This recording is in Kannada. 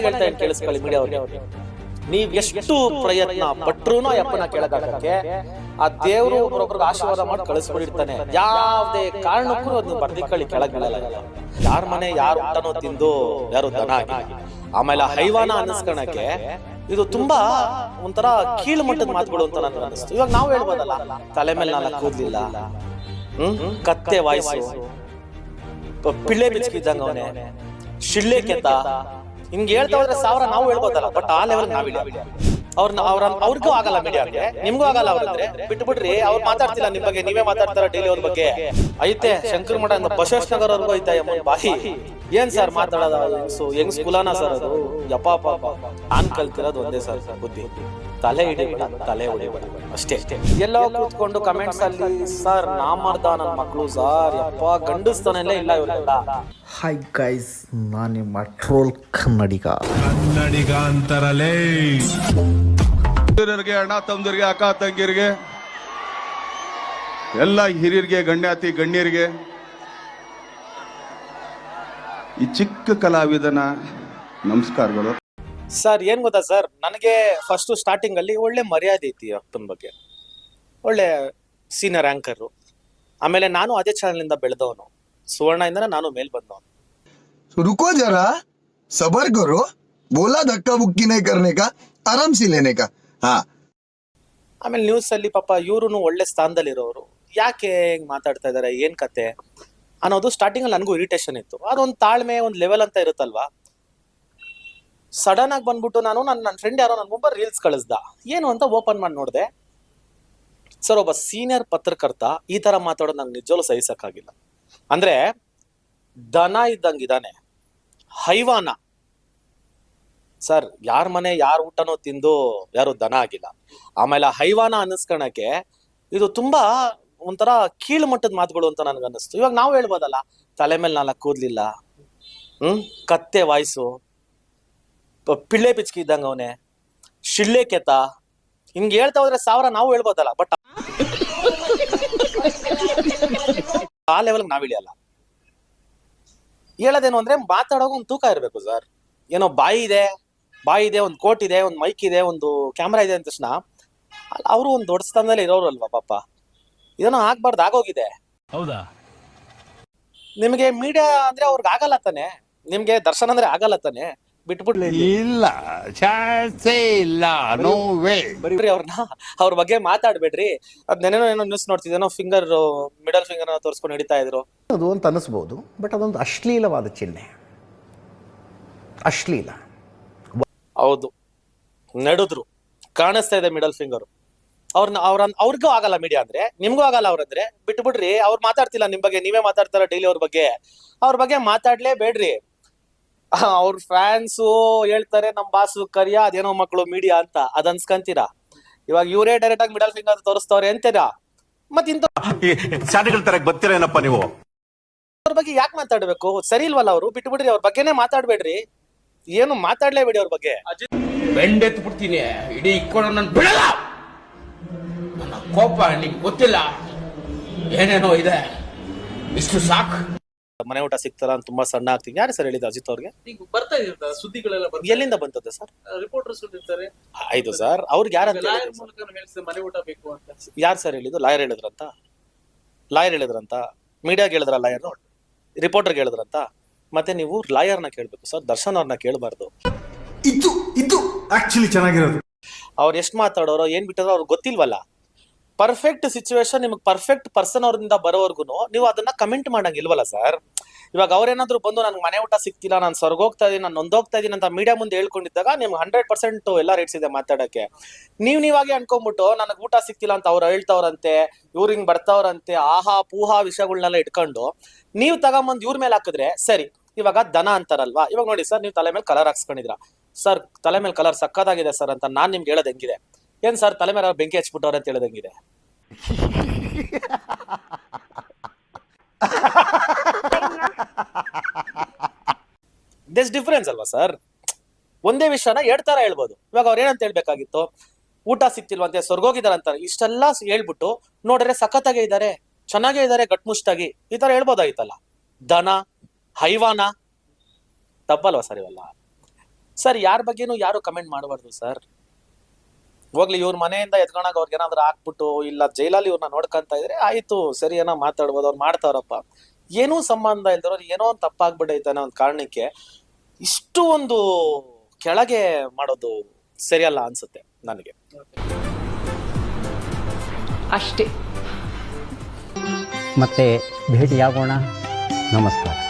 ಹೇಳ್ತಾ ಕೇಳಿಸ್ಕೊಳ್ಳಿ ಮೀಡಿಯಾ ಅವ್ರಿಗೆ? ನೀವ್ ಎಷ್ಟು ಪ್ರಯತ್ನ ಪಟ್ರು ಅಪ್ಪನ ಕೇಳಕಾಗಕ್ಕೆ ಆ ದೇವರು ಒಬ್ರೊಬ್ರಿಗೆ ಆಶೀರ್ವಾದ ಮಾಡಿ ಕಳಿಸ್ಬಿಟ್ಟಿರ್ತಾನೆ. ಯಾವ್ದೇ ಕಾರಣಕ್ಕೂ ಅದನ್ನ ಬರ್ದಿಕ್ಕಳಿ ಕೆಳಗ್ ಯಾರ ಮನೆ ಯಾರು ಊಟನೋ ತಿಂದು ಯಾರು ದನ ಆಮೇಲೆ ಹೈವಾನ ಅನ್ನಿಸ್ಕೊಳಕ್ಕೆ ಇದು ತುಂಬಾ ಒಂಥರ ಕೀಳು ಮಟ್ಟದ ಮಾತುಗಳು ಅಂತ ನನ್ಗೆ ಅನಿಸ್ತು ಇವಾಗ ನಾವು ಹೇಳ್ಬೋದಲ್ಲ, ತಲೆ ಮೇಲೆ ನಾನು ಕೂದ್ಲಿಲ್ಲ, ಹ್ಮ್, ಕತ್ತೆ ವಾಯ್ಸು ಪಿಳ್ಳೆ ಬಿಚ್ಕಿದ್ದಂಗ ಅವನೇ ಶಿಳ್ಳೆ ಕೆತ್ತ ಹಿಂಗ್ ಹೇಳ್ತಾ ಹೋದ್ರೆ ಸಾವಿರ ನಾವು ಹೇಳ್ಬೋದಲ್ಲ ಬಟ್ ಆ ಲೆವೆಲ್ ನಾವಿಲ್ಲ. ಅವ್ರನ್ನ ಅವ್ರ ಅವ್ರಿಗೂ ಆಗಲ್ಲ ಮೀಡಿಯಾಗೆ ನಿಮ್ಗೂ ಆಗಲ್ಲ ಅವ್ರಂದ್ರೆ ಬಿಟ್ಟು ಬಿಡ್ರಿ ಅವ್ರು ಮಾತಾಡ್ತಿಲ್ಲ ನಿಮ್ ಬಗ್ಗೆ, ನೀವೇ ಮಾತಾಡ್ತಾರ ಡೈಲಿ ಅವ್ರ ಬಗ್ಗೆ? ಐತೆ, ಶಂಕರ್ ಮಠ ಬಸವೇಶ್ ನಗರ್ ಅವ್ರಿಗೂ ಐತೆ ಬಾಯಿ. ಏನ್ ಸರ್ ಮಾತಾಡೋದ ಹೆಂಗ್ಸು ಹೆಂಗ್ ಸ್ಕೂಲಾನ ಸರ್ ಅದು? ಯಪ್ಪ ಪಾಪ ನಾನ್ ಕಲ್ತಿರೋದು ಒಂದೇ ಸರ್ ಬುದ್ಧಿ. ತಲೆ ಹಿಡಿಬೇಡ ತಲೆ ಹೊಡಿಬೇಡ ಅಷ್ಟೇ. ಎಲ್ಲ ಕೂತ್ಕೊಂಡು ಕಮೆಂಟ್ಸ್ ಅಲ್ಲಿ ಸರ್ ನಾ ಮಾಡ್ದ ನನ್ ಮಕ್ಕಳು ಸರ್ ಯಪ್ಪ ಗಂಡಸ್ತಾನೆಲ್ಲ ಇಲ್ಲ ಇವರೆಲ್ಲ. ಹೈ ಗೈಸ್ ನಾನು ನಿಮ್ಮ ಟ್ರೋಲ್ ಕನ್ನಡಿಗ. ಕನ್ನಡಿಗ ಅಂತಾರಲೇ. ಅಣ್ಣ ತಮ್ಮದಿರಿಗೆ ಅಕ್ಕ ತಂಗಿರಿಗೆ ಎಲ್ಲ ಹಿರಿಯರಿಗೆ ಗಣ್ಯಾತಿ ಗಣ್ಯರಿಗೆ ಈ ಚಿಕ್ಕ ಕಲಾವಿದನ ನಮಸ್ಕಾರಗಳು. ಸರ್ ಏನ್ ಗೊತ್ತಾ ಸರ್ ನನಗೆ ಫಸ್ಟ್ ಸ್ಟಾರ್ಟಿಂಗ್ ಅಲ್ಲಿ ಒಳ್ಳೆ ಮರ್ಯಾದೆ ಐತಿ ಅಪ್ಪನ ಬಗ್ಗೆ ಒಳ್ಳೆ ಸೀನಿಯರ್ ಆಂಕರ್ ಆಮೇಲೆ ನಾನು ಅದೇ ಚಾನಲ್ ಇಂದ ಬೆಳೆದವನು ಸುವರ್ಣ ಇಂದ ನಾನು ಮೇಲ್ ಬಂದವನು तो रुको जरा सबर करो बोला धक्का बुक्की नहीं करने का आराम से लेने का हाँ ಆಮೇಲೆ ನ್ಯೂಸ್ ಅಲ್ಲಿ ಪಾಪ ಇವ್ರು ಒಳ್ಳೆ ಸ್ಥಾನದಲ್ಲಿ ಇರೋರು ಯಾಕೆ ಹಿಂಗ್ ಮಾತಾಡ್ತಾ ಇದಾರೆ ಏನ್ ಕತೆ ಅನ್ನೋದು ಸ್ಟಾರ್ಟಿಂಗ್ ಅಲ್ಲಿ ನನಗೂ ಇರಿಟೇಷನ್ ಇತ್ತು ಅದೊಂದು ತಾಳ್ಮೆ ಒಂದು ಲೆವೆಲ್ ಅಂತ ಇರುತ್ತಲ್ವಾ ಸಡನ್ ಆಗಿ ಬಂದ್ಬಿಟ್ಟು ನಾನು ನನ್ನ ನನ್ನ ಫ್ರೆಂಡ್ ಯಾರೋ ನನ್ನ ಮೊಬೈಲ್ ರೀಲ್ಸ್ ಕಳಿಸ್ದ. ಏನು ಅಂತ ಓಪನ್ ಮಾಡಿ ನೋಡಿದೆ. ಸರ್ ಒಬ್ಬ ಸೀನಿಯರ್ ಪತ್ರಕರ್ತ ಈ ತರ ಮಾತಾಡೋದು ನಂಗೆ ನಿಜವಲ್ಲೂ ಸಹಿಸಕ್ಕಾಗಿಲ್ಲ. ಅಂದ್ರೆ, ದನ ಇದ್ದಂಗಿದಾನೆ ಹೈವಾನ. ಸರ್ ಯಾರ ಮನೆ, ಯಾರ ಊಟನೋ ತಿಂದು ಯಾರು ದನ ಆಗಿಲ್ಲ. ಆಮೇಲೆ ಹೈವಾನ ಅನ್ನಿಸ್ಕೊಳಕ್ಕೆ ಇದು ತುಂಬಾ ಒಂಥರ ಕೀಳು ಮಟ್ಟದ ಮಾತುಗಳು ಅಂತ ನನ್ಗೆ ಅನ್ನಿಸ್ತು ಇವಾಗ ನಾವು ಹೇಳ್ಬೋದಲ್ಲ, ತಲೆ ಮೇಲೆ ನಾಲ್ಕು ಕೂದ್ಲಿಲ್ಲ. ಹ್ಮ್? ಕತ್ತೆ, ವಾಯ್ಸು. ಪಿಳ್ಳೆ ಪಿಚ್ಕಿ ಇದ್ದಂಗ ಅವನೇ. ಶಿಳ್ಳೆ ಕೆತ್ತ ಹಿಂಗೆ ಹೇಳ್ತಾ ಹೋದ್ರೆ ಸಾವಿರ ನಾವು ಹೇಳ್ಬೋದಲ್ಲ ಬಟ್ ಆ ಲೆವೆಲ್ ನಾವಿಳಿಯಲ್ಲ ಹೇಳೋದೇನು ಅಂದ್ರೆ ಮಾತಾಡೋಕೆ ಒಂದು ತೂಕ ಇರಬೇಕು ಸರ್. ಏನೋ ಬಾಯಿ ಇದೆ ಬಾಯಿ ಇದೆ ಒಂದು ಕೋಟ್ ಇದೆ ಒಂದು ಮೈಕ್ ಇದೆ ಒಂದು ಕ್ಯಾಮ್ರಾ ಇದೆ ಅಂದ ತಕ್ಷಣ ಅವರು ಒಂದು ದೊಡ್ಡ ಸ್ಥಾನದಲ್ಲಿ ಇರೋರು ಅಲ್ವಾ ಪಾಪ. ಇದನ್ನು ಆಗ್ಬಾರ್ದು ಆಗೋಗಿದೆ. ಹೌದಾ? ನಿಮಗೆ ಮೀಡಿಯಾ ಅಂದ್ರೆ ಅವ್ರಿಗೆ ಆಗಲ್ಲ ತಾನೆ. ನಿಮ್ಗೆ ದರ್ಶನ ಅಂದ್ರೆ ಆಗಲ್ಲ ತಾನೆ. ಬಿಟ್ಬಿಡ್ಲಿ ಇಲ್ಲ ಚಾನ್ಸೇ ಇಲ್ಲ ನೋ ವೇ ಬರೀ ಅವ್ರನ್ನ ಅವ್ರ ಬಗ್ಗೆ ಮಾತಾಡ್ಬೇಡ್ರಿ. ಅದ್ ನೆನೇನೋ ಏನೋ ನ್ಯೂಸ್ ನೋಡ್ತಿದ್ದೇನೋ ಫಿಂಗರ್ ಮಿಡಲ್ ಫಿಂಗರ್ ತೋರಿಸ್ಕೊಂಡು ಹಿಡಿತಾ ಇದ್ರು. ಅದು ಅಂತ ಅನ್ನಿಸ್ಬೋದು ಬಟ್ ಅದೊಂದು ಅಶ್ಲೀಲವಾದ ಚಿಹ್ನೆ. ಅಶ್ಲೀಲ. ಹೌದು. ನಡೆದ್ರು. ಕಾಣಿಸ್ತಾ ಇದೆ ಮಿಡಲ್ ಫಿಂಗರ್ ಅವ್ರನ್ನ ಅವ್ರ ಅವ್ರಿಗೂ ಆಗಲ್ಲ ಮೀಡಿಯಾ ಅಂದ್ರೆ ನಿಮ್ಗೂ ಆಗಲ್ಲ ಅವ್ರಂದ್ರೆ ಬಿಟ್ಟು ಬಿಡ್ರಿ ಅವ್ರು ಮಾತಾಡ್ತಿಲ್ಲ ನಿಮ್ ಬಗ್ಗೆ ನೀವೇ ಮಾತಾಡ್ತಾರ ಡೈಲಿ ಅವ್ರ ಬಗ್ಗೆ. ಅವ್ರ ಬಗ್ಗೆ ಮಾತಾಡ್ಲೇ ಬೇಡ್ರಿ ಅವ್ರ ಫ್ಯಾನ್ಸ್ ಹೇಳ್ತಾರೆ ನಮ್ ಬಾಸ್ ಕರಿಯ ಅದೇನೋ ಮಕ್ಕಳು ಮೀಡಿಯಾ ಅಂತ. ಅದ್ ಅನ್ಸ್ಕಂತೀರಾ? ಇವಾಗ ಇವರೇ ಡೈರೆಕ್ಟ್ ಆಗಿ ಮಿಡಲ್ ಫಿಂಗರ್ ತೋರಿಸ್ತವ್ರೆ ಅಂತೀರಾ? ಮತ್ ಇಂತ ಶಾಲೆಗಳ ತರ ಗೊತ್ತಿರೇನಪ್ಪ ನೀವು? ಅವ್ರ ಬಗ್ಗೆ ಯಾಕೆ ಮಾತಾಡ್ಬೇಕು? ಸರಿ ಇಲ್ವಲ್ಲ ಅವರು? ಬಿಟ್ಟು ಬಿಡ್ರಿ ಅವ್ರ ಬಗ್ಗೆನೇ ಮಾತಾಡ್ಬೇಡ್ರಿ. ಏನು ಮಾತಾಡ್ಲೇಬೇಡಿ ಅವ್ರ ಬಗ್ಗೆ. ಬೆಂಡೆತ್ ಬಿಡ್ತೀನಿ ಇಡೀ ಇಕ್ಕೊಂಡು ನಾನು ಬಿಡಲ್ಲ! ನನ್ನ ಕೋಪ ನಿಮ್ಗೆ ಗೊತ್ತಿಲ್ಲ. ಏನೇನೋ ಇದೆ. ಇಷ್ಟು ಸಾಕು. ಮನೆ ಊಟ ಸಿಗ್ತಾರ ಅಂತ ತುಂಬಾ ಸಣ್ಣ ಆಗ್ತೀನಿ. ಯಾರು ಸರ್ ಹೇಳಿದ್ದು ಅಜಿತ್ ಅವ್ರಿಗೆ? ಈಗ ಬರ್ತಾ ಇರ್ತಾರೆ ಸುದ್ದಿಗಳೆಲ್ಲ ಬರ್ತಾ ಎಲ್ಲಿಂದ ಬಂತದ ಸರ್? ರಿಪೋರ್ಟರ್ಸ್ ಇರ್ತಾರೆ ಆಯ್ತು ಸರ್. ಅವ್ರಿಗೆ ಯಾರಂತ ಲಾಯರ್ ಮೂಲಕ ಹೇಳ್ತಾರೆ ಮನೆ ಊಟ ಬೇಕು ಅಂತ ಯಾರು ಸರ್ ಹೇಳಿದ್ದು? ಲಾಯರ್ ಹೇಳಿದ್ರಂತ? ಲಾಯರ್ ಹೇಳಿದ್ರಂತ? ಮೀಡಿಯಾಗೆ ಹೇಳಿದ್ರ ಲಾಯರ್? ರಿಪೋರ್ಟರ್ ಹೇಳಿದ್ರಂತ? ಮತ್ತೆ ನೀವು ಲಾಯರ್ನ ಕೇಳ್ಬೇಕು ಸರ್ ದರ್ಶನ್ ಅವ್ರನ್ನ ಕೇಳಬಾರ್ದು. ಇದು ಇದು ಆಕ್ಚುಲಿ ಚೆನ್ನಾಗಿರೋದು. ಅವ್ರು ಎಷ್ಟು ಮಾತಾಡೋರೋ ಏನ್ ಬಿಟ್ಟಾರೋ ಅವ್ರಿಗೆ ಗೊತ್ತಿಲ್ವಲ್ಲ. ಪರ್ಫೆಕ್ಟ್ ಸಿಚುವೇಶನ್ ನಿಮ್ಗೆ ಪರ್ಫೆಕ್ಟ್ ಪರ್ಸನ್ ಅವ್ರಿಂದ ಬರೋವರ್ಗು ನೀವು ಅದನ್ನ ಕಮೆಂಟ್ ಮಾಡಂಗಿಲ್ವಲ್ಲ ಸರ್ ಇವಾಗ ಅವ್ರೇನಾದ್ರು ಬಂದು ನನ್ಗೆ ಮನೆ ಊಟ ಸಿಕ್ತಿಲ್ಲ ನಾನು ಸ್ವರ್ಗೋಗ್ತಾ ಇದೀನಿ, ನಾನು ನೊಂದೋಗ್ತಾ ಇದೀನಿ ಅಂತ ಮೀಡಿಯಾ ಮುಂದೆ ಹೇಳ್ಕೊಂಡಿದ್ದಾಗ ನಿಮ್ಗೆ ಹಂಡ್ರೆಡ್ ಪರ್ಸೆಂಟ್ ಎಲ್ಲ ರೇಟ್ಸ್ ಇದೆ ಮಾತಾಡಕ್ಕೆ. ನೀವು ನೀವಾಗೆ ಅನ್ಕೊಂಡ್ಬಿಟ್ಟು ನನಗೆ ಊಟ ಸಿಕ್ತಿಲ್ಲ ಅಂತ ಅವ್ರು ಹೇಳ್ತಾವ್ರಂತೆ, ಇವ್ರು ಹಿಂಗೆ ಬರ್ತಾವ್ರಂತೆ, ಆಹಾ ಪೂಹಾ ವಿಷಯಗಳನ್ನೆಲ್ಲ ಇಟ್ಕೊಂಡು ನೀವು ತಗೊಂಬಂದು ಇವ್ರ ಮೇಲೆ ಹಾಕಿದ್ರೆ ಸರಿ, ಇವಾಗ ದನ ಅಂತಾರಲ್ವಾ? ಇವಾಗ ನೋಡಿ ಸರ್ ನೀವು ತಲೆ ಮೇಲೆ ಕಲರ್ ಹಾಕ್ಸ್ಕೊಂಡಿದ್ರ ಸರ್ ತಲೆ ಮೇಲೆ ಕಲರ್ ಸಕ್ಕತ್ತಾಗಿದೆ ಸರ್ ಅಂತ ನಾನು ನಿಮ್ಗೆ ಹೇಳೋದ್ ಹೆಂಗಿದೆ? ಏನ್ ಸರ್ ತಲೆ ಮೇಲೆ ಬೆಂಕಿ ಹಚ್ಬಿಟ್ಟವ್ರೆ ಅಂತ ಹೇಳಿದಂಗಿದೆ? ದಿಸ್ ಡಿಫರೆನ್ಸ್ ಅಲ್ವಾ ಸರ್? ಒಂದೇ ವಿಷಯನ ಎರಡ್ ತರ ಹೇಳ್ಬೋದು. ಇವಾಗ ಅವ್ರು ಏನಂತ ಹೇಳ್ಬೇಕಾಗಿತ್ತು? ಊಟ ಸಿಕ್ತಿಲ್ವಂತೆ ಸ್ವರ್ಗೋಗಿದಾರಂತ ಇಷ್ಟೆಲ್ಲ ಸ್- ಹೇಳ್ಬಿಟ್ಟು ನೋಡ್ರೆ ಸಖತ್ತಾಗೆ ಇದಾರೆ, ಚೆನ್ನಾಗೇ ಇದ್ದಾರೆ ಗಟ್ಮುಷ್ಟಾಗಿ. ಈ ತರ ಹೇಳ್ಬೋದಾಗಿತ್ತಲ್ಲ ದನ, ಹೈವಾನ, ತಪ್ಪಲ್ವಾ ಸರ್ ಇವೆಲ್ಲ? ಸರ್ ಯಾರ ಬಗ್ಗೆನೂ ಯಾರು ಕಮೆಂಟ್ ಮಾಡಬಾರ್ದು ಸರ್? ಹೋಗ್ಲಿ, ಇವ್ರ ಮನೆಯಿಂದ ಎತ್ಕೊಂಡಾಗ ಅವ್ರಿಗೆ ಏನಾದ್ರು ಹಾಕ್ಬಿಟ್ಟು, ಇಲ್ಲ, ಜೈಲಲ್ಲಿ ಇವ್ರನ್ನ ನೋಡ್ಕೊಂತ ಇದ್ರೆ, ಆಯ್ತು, ಸರಿ, ಏನೋ ಮಾತಾಡ್ಬೋದು, ಅವ್ರು ಮಾಡ್ತಾರಪ್ಪ ಏನೂ ಸಂಬಂಧ ಇಲ್ದಿರೋರು ಏನೋ ಒಂದು ತಪ್ಪಾಗ್ಬಿಟ್ಟೈತೆ ಅನ್ನೋ ಒಂದು ಕಾರಣಕ್ಕೆ ಇಷ್ಟು ಒಂದು ಕೆಳಗೆ ಮಾಡೋದು ಸರಿಯಲ್ಲ ಅನ್ಸುತ್ತೆ ನನಗೆ. ಅಷ್ಟೇ. ಮತ್ತೆ ಭೇಟಿಯಾಗೋಣ. ನಮಸ್ಕಾರ.